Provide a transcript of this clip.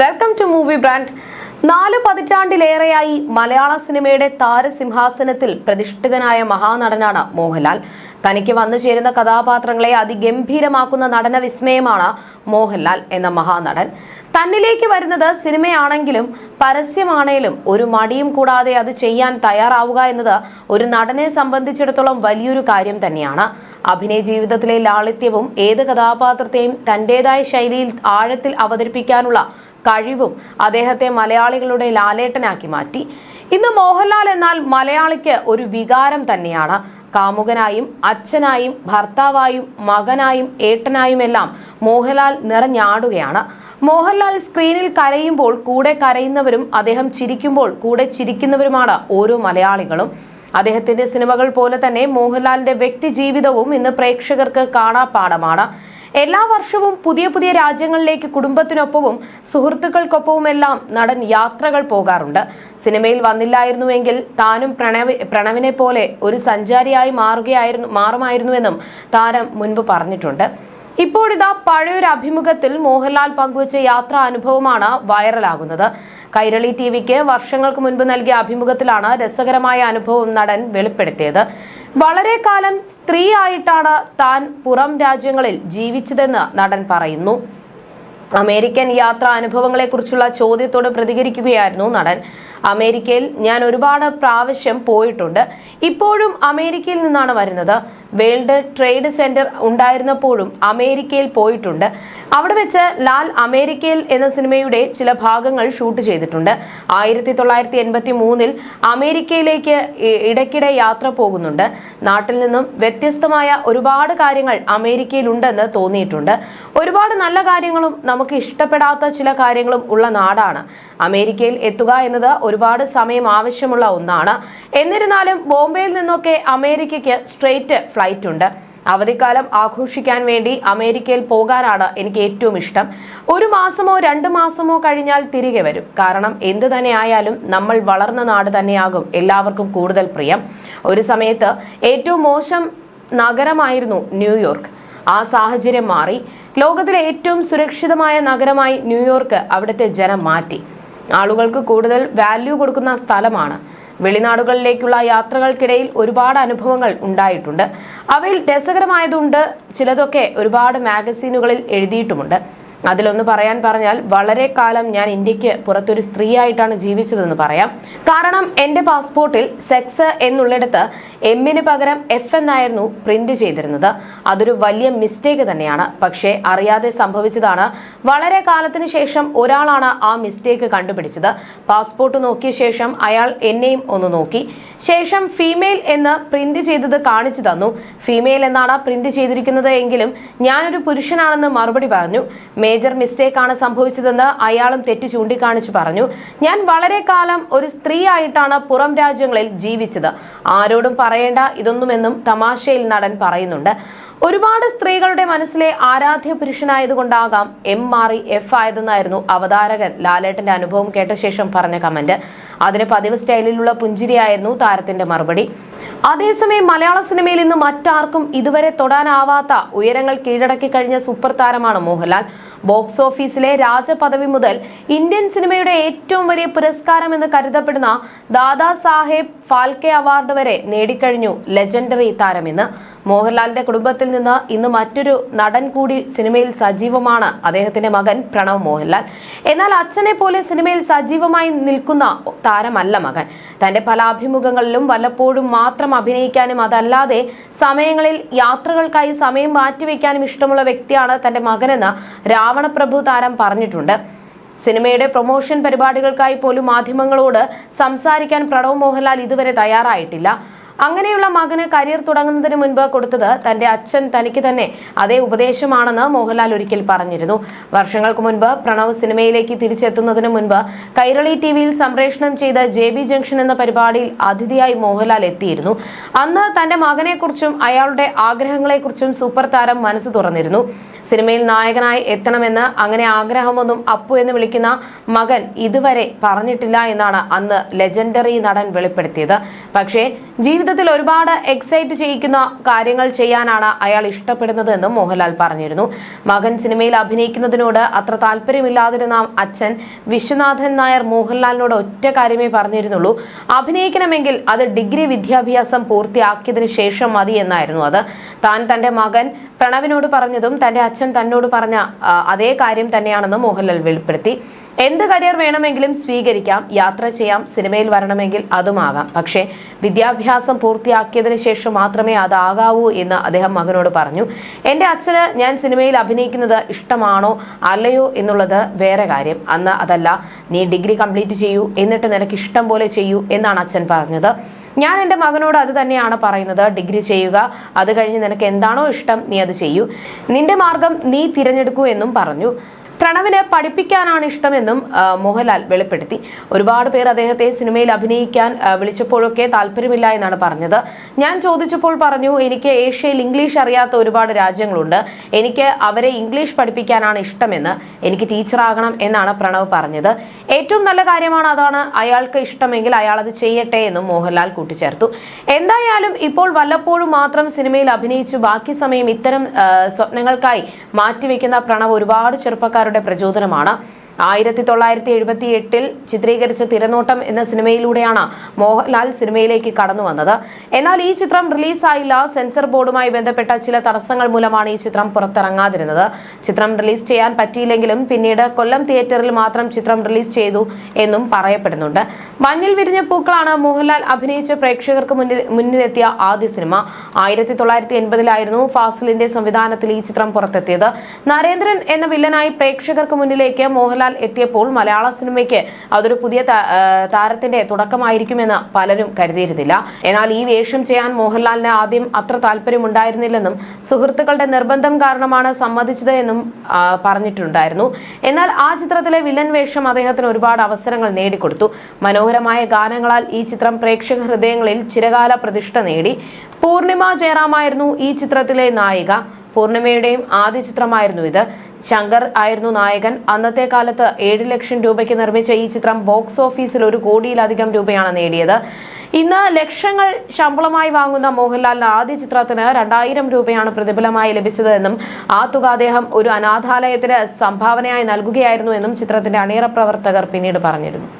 Welcome to movie brand നാല് പതിറ്റാണ്ടിലേറെയായി മലയാള സിനിമയുടെ താരസിംഹാസനത്തിൽ പ്രതിഷ്ഠിതനായ മഹാനടനാണ് മോഹൻലാൽ. തനിക്ക് വന്നു ചേരുന്ന കഥാപാത്രങ്ങളെ അതിഗംഭീരമാക്കുന്ന നടന വിസ്മയമാണ് മോഹൻലാൽ എന്ന മഹാനടൻ. തന്നിലേക്ക് വരുന്നത് സിനിമയാണെങ്കിലും പരസ്യമാണേലും ഒരു മടിയും കൂടാതെ അത് ചെയ്യാൻ തയ്യാറാവുക എന്നത് ഒരു നടനെ സംബന്ധിച്ചിടത്തോളം വലിയൊരു കാര്യം തന്നെയാണ്. അഭിനയ ജീവിതത്തിലെ ലാളിത്യവും ഏത് കഥാപാത്രത്തെയും തന്റേതായ ശൈലിയിൽ ആഴത്തിൽ അവതരിപ്പിക്കാനുള്ള കഴിവും അദ്ദേഹത്തെ മലയാളികളുടെ ലാലേട്ടനാക്കി മാറ്റി. ഇന്ന് മോഹൻലാൽ എന്നാൽ മലയാളിക്ക് ഒരു വികാരം തന്നെയാണ്. കാമുകനായും അച്ഛനായും ഭർത്താവായും മകനായും ഏട്ടനായുമെല്ലാം മോഹൻലാൽ നിറഞ്ഞാടുകയാണ്. മോഹൻലാൽ സ്ക്രീനിൽ കരയുമ്പോൾ കൂടെ കരയുന്നവരും അദ്ദേഹം ചിരിക്കുമ്പോൾ കൂടെ ചിരിക്കുന്നവരുമാണ് ഓരോ മലയാളികളും. അദ്ദേഹത്തിന്റെ സിനിമകൾ പോലെ തന്നെ മോഹൻലാലിന്റെ വ്യക്തി ജീവിതവും ഇന്ന് പ്രേക്ഷകർക്ക് കാണാപ്പാടമാണ് എല്ലാ വർഷവും പുതിയ പുതിയ രാജ്യങ്ങളിലേക്ക് കുടുംബത്തിനൊപ്പവും സുഹൃത്തുക്കൾക്കൊപ്പവുമെല്ലാം നടൻ യാത്രകൾ പോകാറുണ്ട്. സിനിമയിൽ വന്നില്ലായിരുന്നുവെങ്കിൽ താനും പ്രണവ് പ്രണവിനെ പോലെ ഒരു സഞ്ചാരിയായി മാറുകയായിരുന്നു മാറുമായിരുന്നുവെന്നും താരം മുൻപ് പറഞ്ഞിട്ടുണ്ട്. ഇപ്പോഴിതാ പഴയൊരു അഭിമുഖത്തിൽ മോഹൻലാൽ പങ്കുവച്ച യാത്രാ അനുഭവമാണ് വൈറലാകുന്നത്. കൈരളി ടി വിക്ക് വർഷങ്ങൾക്ക് മുൻപ് നൽകിയ അഭിമുഖത്തിലാണ് രസകരമായ അനുഭവം നടൻ വെളിപ്പെടുത്തിയത്. വളരെ കാലം സ്ത്രീ ആയിട്ടാണ് താൻ പുറം രാജ്യങ്ങളിൽ ജീവിച്ചതെന്ന് നടൻ പറയുന്നു. അമേരിക്കൻ യാത്രാ അനുഭവങ്ങളെക്കുറിച്ചുള്ള ചോദ്യത്തോട് പ്രതികരിക്കുകയായിരുന്നു നടൻ. അമേരിക്കയിൽ ഞാൻ ഒരുപാട് പ്രാവശ്യം പോയിട്ടുണ്ട്. ഇപ്പോഴും അമേരിക്കയിൽ നിന്നാണ് വരുന്നത്. വേൾഡ് ട്രേഡ് സെന്റർ ഉണ്ടായിരുന്നപ്പോഴും അമേരിക്കയിൽ പോയിട്ടുണ്ട്. അവിടെ വെച്ച് ലാൽ അമേരിക്കയിൽ എന്ന സിനിമയുടെ ചില ഭാഗങ്ങൾ ഷൂട്ട് ചെയ്തിട്ടുണ്ട്. ആയിരത്തി തൊള്ളായിരത്തി എൺപത്തി മൂന്നിൽ അമേരിക്കയിലേക്ക് ഇടയ്ക്കിടെ യാത്ര പോകുന്നുണ്ട്. നാട്ടിൽ നിന്നും വ്യത്യസ്തമായ ഒരുപാട് കാര്യങ്ങൾ അമേരിക്കയിലുണ്ടെന്ന് തോന്നിയിട്ടുണ്ട്. ഒരുപാട് നല്ല കാര്യങ്ങളും നമുക്ക് ഇഷ്ടപ്പെടാത്ത ചില കാര്യങ്ങളും ഉള്ള നാടാണ്. അമേരിക്കയിൽ എത്തുക എന്നത് ഒരുപാട് സമയം ആവശ്യമുള്ള ഒന്നാണ്. എന്നിരുന്നാലും ബോംബെയിൽ നിന്നൊക്കെ അമേരിക്കയ്ക്ക് സ്ട്രെയിറ്റ് ഫ്ലൈറ്റ് ഉണ്ട്. അവധിക്കാലം ആഘോഷിക്കാൻ വേണ്ടി അമേരിക്കയിൽ പോകാനാണ് എനിക്ക് ഏറ്റവും ഇഷ്ടം. ഒരു മാസമോ രണ്ട് മാസമോ കഴിഞ്ഞാൽ തിരികെ വരും. കാരണം എന്ത് തന്നെ ആയാലും നമ്മൾ വളർന്ന നാട് തന്നെയാകും എല്ലാവർക്കും കൂടുതൽ പ്രിയം. ഒരു സമയത്ത് ഏറ്റവും മോശം നഗരമായിരുന്നു ന്യൂയോർക്ക്. ആ സാഹചര്യം മാറി. ലോകത്തിലെ ഏറ്റവും സുരക്ഷിതമായ നഗരമായി ന്യൂയോർക്ക് അവിടുത്തെ ജനം മാറ്റി. ആളുകൾക്ക് കൂടുതൽ വാല്യൂ കൊടുക്കുന്ന സ്ഥലമാണ്. വെളിനാടുകളിലേക്കുള്ള യാത്രകൾക്കിടയിൽ ഒരുപാട് അനുഭവങ്ങൾ ഉണ്ടായിട്ടുണ്ട്. അവയിൽ രസകരമായതുണ്ട് ചിലതൊക്കെ ഒരുപാട് മാഗസീനുകളിൽ എഴുതിയിട്ടുമുണ്ട്. അതിലൊന്ന് പറയാൻ പറഞ്ഞാൽ വളരെ കാലം ഞാൻ ഇന്ത്യയ്ക്ക് പുറത്തൊരു സ്ത്രീയായിട്ടാണ് ജീവിച്ചതെന്ന് പറയാം. കാരണം എന്റെ പാസ്പോർട്ടിൽ സെക്സ് എന്നുള്ളിടത്ത് എമ്മിന് പകരം എഫ് എന്നായിരുന്നു പ്രിന്റ് ചെയ്തിരുന്നത്. അതൊരു വലിയ മിസ്റ്റേക്ക് തന്നെയാണ്. പക്ഷേ അറിയാതെ സംഭവിച്ചതാണ്. വളരെ കാലത്തിന് ശേഷം ഒരാളാണ് ആ മിസ്റ്റേക്ക് കണ്ടുപിടിച്ചത്. പാസ്പോർട്ട് നോക്കിയ ശേഷം അയാൾ എന്നെയും ഒന്ന് നോക്കി. ശേഷം ഫീമെയിൽ എന്ന് പ്രിന്റ് ചെയ്തത് കാണിച്ചു തന്നു. ഫീമെയിൽ എന്നാണ് പ്രിന്റ് ചെയ്തിരിക്കുന്നത് എങ്കിലും ഞാനൊരു പുരുഷനാണെന്ന് മറുപടി പറഞ്ഞു. മേജർ മിസ്റ്റേക്ക് ആണ് സംഭവിച്ചതെന്ന് അയാളും തെറ്റ് ചൂണ്ടിക്കാണിച്ചു പറഞ്ഞു. ഞാൻ വളരെ കാലം ഒരു സ്ത്രീ ആയിട്ടാണ് പുറം രാജ്യങ്ങളിൽ ജീവിച്ചത്. ആരോടും പറയേണ്ട ഇതൊന്നുമെന്നും തമാശയിൽ നടൻ പറയുന്നുണ്ട്. ഒരുപാട് സ്ത്രീകളുടെ മനസ്സിലെ ആരാധ്യ പുരുഷനായതുകൊണ്ടാകാം എം മാറി എഫ് ആയതെന്നായിരുന്നു അവതാരകൻ ലാലേട്ടന്റെ അനുഭവം കേട്ട ശേഷം പറഞ്ഞ കമന്റ്. അതിന് പതിവ് സ്റ്റൈലിലുള്ള പുഞ്ചിരിയായിരുന്നു താരത്തിന്റെ മറുപടി. അതേസമയം മലയാള സിനിമയിൽ ഇന്ന് മറ്റാർക്കും ഇതുവരെ തൊടാനാവാത്ത ഉയരങ്ങൾ കീഴടക്കി കഴിഞ്ഞ സൂപ്പർ താരമാണ് മോഹൻലാൽ. ബോക്സ് ഓഫീസിലെ രാജപദവി മുതൽ ഇന്ത്യൻ സിനിമയുടെ ഏറ്റവും വലിയ പുരസ്കാരം എന്ന് കരുതപ്പെടുന്ന ദാദാ സാഹേബ് ഫാൽക്കെ അവാർഡ് വരെ നേടിക്കഴിഞ്ഞു ലെജൻഡറി താരം ഇന്ന്. മോഹൻലാലിന്റെ കുടുംബത്തിൽ നിന്ന് ഇന്ന് മറ്റൊരു നടൻ കൂടി സിനിമയിൽ സജീവമാണ്. അദ്ദേഹത്തിന്റെ മകൻ പ്രണവ് മോഹൻലാൽ. എന്നാൽ അച്ഛനെ പോലെ സിനിമയിൽ സജീവമായി നിൽക്കുന്ന താരമല്ല മകൻ. തന്റെ പല അഭിമുഖങ്ങളിലും വല്ലപ്പോഴും മാത്രം അഭിനയിക്കാനും അതല്ലാതെ സമയങ്ങളിൽ യാത്രകൾക്കായി സമയം മാറ്റിവെക്കാനും ഇഷ്ടമുള്ള വ്യക്തിയാണ് തന്റെ മകനെന്ന് രാവണപ്രഭു താരം പറഞ്ഞിട്ടുണ്ട്. സിനിമയുടെ പ്രൊമോഷൻ പരിപാടികൾക്കായി പോലും മാധ്യമങ്ങളോട് സംസാരിക്കാൻ പ്രണവ് മോഹൻലാൽ ഇതുവരെ തയ്യാറായിട്ടില്ല. അങ്ങനെയുള്ള മകന് കരിയർ തുടങ്ങുന്നതിന് മുൻപ് കൊടുത്തത് തന്റെ അച്ഛൻ തനിക്ക് തന്നെ അതേ ഉപദേശമാണെന്ന് മോഹൻലാൽ ഒരിക്കൽ പറഞ്ഞിരുന്നു. വർഷങ്ങൾക്ക് മുൻപ് പ്രണവ് സിനിമയിലേക്ക് തിരിച്ചെത്തുന്നതിന് മുൻപ് കൈരളി ടിവിയിൽ സംപ്രേഷണം ചെയ്ത ജെ ബി ജംഗ്ഷൻ എന്ന പരിപാടിയിൽ അതിഥിയായി മോഹൻലാൽ എത്തിയിരുന്നു. അന്ന് തന്റെ മകനെക്കുറിച്ചും അയാളുടെ ആഗ്രഹങ്ങളെക്കുറിച്ചും സൂപ്പർ താരം മനസ്സ് തുറന്നിരുന്നു. സിനിമയിൽ നായകനായി എത്തണമെന്ന് അങ്ങനെ ആഗ്രഹമൊന്നും അപ്പു എന്ന് വിളിക്കുന്ന മകൻ ഇതുവരെ പറഞ്ഞിട്ടില്ല എന്നാണ് അന്ന് ലെജൻഡറി നടൻ വെളിപ്പെടുത്തിയത്. പക്ഷേ ജീവിത ജീവിതത്തിൽ ഒരുപാട് എക്സൈറ്റ് ചെയ്യിക്കുന്ന കാര്യങ്ങൾ ചെയ്യാനാണ് അയാൾ ഇഷ്ടപ്പെടുന്നത് എന്നും മോഹൻലാൽ പറഞ്ഞിരുന്നു. മകൻ സിനിമയിൽ അഭിനയിക്കുന്നതിനോട് അത്ര താല്പര്യമില്ലാതിരുന്ന അച്ഛൻ വിശ്വനാഥൻ നായർ മോഹൻലാലിനോട് ഒറ്റ കാര്യമേ പറഞ്ഞിരുന്നുള്ളൂ. അഭിനയിക്കണമെങ്കിൽ അത് ഡിഗ്രി വിദ്യാഭ്യാസം പൂർത്തിയാക്കിയതിനു ശേഷം മതി എന്നായിരുന്നു അത്. താൻ തന്റെ മകൻ പ്രണവിനോട് പറഞ്ഞതും തന്റെ അച്ഛൻ തന്നോട് പറഞ്ഞ അതേ കാര്യം തന്നെയാണെന്ന് മോഹൻലാൽ വെളിപ്പെടുത്തി. എന്ത് കരിയർ വേണമെങ്കിലും സ്വീകരിക്കാം യാത്ര ചെയ്യാം സിനിമയിൽ വരണമെങ്കിൽ അതുമാകാം. പക്ഷേ വിദ്യാഭ്യാസം പൂർത്തിയാക്കിയതിനു ശേഷം മാത്രമേ അതാകാവൂ എന്ന് അദ്ദേഹം മകനോട് പറഞ്ഞു. എന്റെ അച്ഛന് ഞാൻ സിനിമയിൽ അഭിനയിക്കുന്നത് ഇഷ്ടമാണോ അല്ലയോ എന്നുള്ളത് വേറെ കാര്യം. അന്ന് അതല്ല നീ ഡിഗ്രി കംപ്ലീറ്റ് ചെയ്യൂ എന്നിട്ട് നിനക്ക് ഇഷ്ടം പോലെ ചെയ്യൂ എന്നാണ് അച്ഛൻ പറഞ്ഞത്. ഞാൻ എന്റെ മകനോട് അത് തന്നെയാണ് പറയുന്നത്. ഡിഗ്രി ചെയ്യുക അത് കഴിഞ്ഞ് നിനക്ക് എന്താണോ ഇഷ്ടം നീ അത് ചെയ്യൂ. നിന്റെ മാർഗം നീ തിരഞ്ഞെടുക്കൂ എന്നും പറഞ്ഞു. പ്രണവിന് പഠിപ്പിക്കാനാണ് ഇഷ്ടമെന്നും മോഹൻലാൽ വെളിപ്പെടുത്തി. ഒരുപാട് പേർ അദ്ദേഹത്തെ സിനിമയിൽ അഭിനയിക്കാൻ വിളിച്ചപ്പോഴൊക്കെ താല്പര്യമില്ല എന്നാണ് പറഞ്ഞത്. ഞാൻ ചോദിച്ചപ്പോൾ പറഞ്ഞു എനിക്ക് ഏഷ്യയിൽ ഇംഗ്ലീഷ് അറിയാത്ത ഒരുപാട് രാജ്യങ്ങളുണ്ട്. എനിക്ക് അവരെ ഇംഗ്ലീഷ് പഠിപ്പിക്കാനാണ് ഇഷ്ടമെന്ന്. എനിക്ക് ടീച്ചറാകണം എന്നാണ് പ്രണവ് പറഞ്ഞത്. ഏറ്റവും നല്ല കാര്യമാണ് അതാണ് അയാൾക്ക് ഇഷ്ടമെങ്കിൽ അയാൾ അത് ചെയ്യട്ടെ എന്നും മോഹൻലാൽ കൂട്ടിച്ചേർത്തു. എന്തായാലും ഇപ്പോൾ വല്ലപ്പോഴും മാത്രം സിനിമയിൽ അഭിനയിച്ചു ബാക്കി സമയം ഇത്തരം സ്വപ്നങ്ങൾക്കായി മാറ്റിവെക്കുന്ന പ്രണവ് ഒരുപാട് ചെറുപ്പക്കാരുടെ പ്രചോദനമാണ് ആയിരത്തി തൊള്ളായിരത്തി എഴുപത്തി എട്ടിൽ ചിത്രീകരിച്ച തിരനോട്ടം എന്ന സിനിമയിലൂടെയാണ് മോഹൻലാൽ സിനിമയിലേക്ക് കടന്നു വന്നത്. എന്നാൽ ഈ ചിത്രം റിലീസായില്ല. സെൻസർ ബോർഡുമായി ബന്ധപ്പെട്ട ചില തടസ്സങ്ങൾ മൂലമാണ് ഈ ചിത്രം പുറത്തിറങ്ങാതിരുന്നത്. ചിത്രം റിലീസ് ചെയ്യാൻ പറ്റിയില്ലെങ്കിലും പിന്നീട് കൊല്ലം തിയേറ്ററിൽ മാത്രം ചിത്രം റിലീസ് ചെയ്തു എന്നും പറയപ്പെടുന്നുണ്ട്. മഞ്ഞിൽ വിരിഞ്ഞ പൂക്കളാണ് മോഹൻലാൽ അഭിനയിച്ച പ്രേക്ഷകർക്ക് മുന്നിൽ മുന്നിലെത്തിയ ആദ്യ സിനിമ. ആയിരത്തി തൊള്ളായിരത്തി എൺപതിലായിരുന്നു ഫാസിലിന്റെ സംവിധാനത്തിൽ ഈ ചിത്രം പുറത്തെത്തിയത്. നരേന്ദ്രൻ എന്ന വില്ലനായി പ്രേക്ഷകർക്ക് മുന്നിലേക്ക് മോഹൻലാൽ എത്തിയപ്പോൾ മലയാള സിനിമയ്ക്ക് അതൊരു പുതിയ താരത്തിന്റെ തുടക്കമായിരിക്കുമെന്ന് പലരും കരുതിയിരുന്നില്ല. എന്നാൽ ഈ വേഷം ചെയ്യാൻ മോഹൻലാലിന് ആദ്യം അത്ര താല്പര്യമുണ്ടായിരുന്നില്ലെന്നും സുഹൃത്തുക്കളുടെ നിർബന്ധം കാരണമാണ് സമ്മതിച്ചത് എന്നും പറഞ്ഞിട്ടുണ്ടായിരുന്നു. എന്നാൽ ആ ചിത്രത്തിലെ വില്ലൻ വേഷം അദ്ദേഹത്തിന് ഒരുപാട് അവസരങ്ങൾ നേടിക്കൊടുത്തു. മനോഹരമായ ഗാനങ്ങളാൽ ഈ ചിത്രം പ്രേക്ഷക ഹൃദയങ്ങളിൽ ചിരകാല പ്രതിഷ്ഠ നേടി. പൂർണിമ ജയറാമായിരുന്നു ഈ ചിത്രത്തിലെ നായിക. പൂർണിമയുടെയും ആദ്യ ചിത്രമായിരുന്നു ഇത്. ശങ്കർ ആയിരുന്നു നായകൻ. അന്നത്തെ കാലത്ത് ഏഴ് ലക്ഷം രൂപയ്ക്ക് നിർമ്മിച്ച ഈ ചിത്രം ബോക്സ് ഓഫീസിൽ ഒരു കോടിയിലധികം രൂപയാണ് നേടിയത്. ഇന്ന് ലക്ഷങ്ങൾ ശമ്പളമായി വാങ്ങുന്ന മോഹൻലാലിന്റെ ആദ്യ ചിത്രത്തിന് രണ്ടായിരം രൂപയാണ് പ്രതിഫലമായി ലഭിച്ചതെന്നും ആ തുക അദ്ദേഹം ഒരു അനാഥാലയത്തിന് സംഭാവനയായി നൽകുകയായിരുന്നു എന്നും ചിത്രത്തിന്റെ അണിയറ പ്രവർത്തകർ പിന്നീട് പറഞ്ഞിരുന്നു.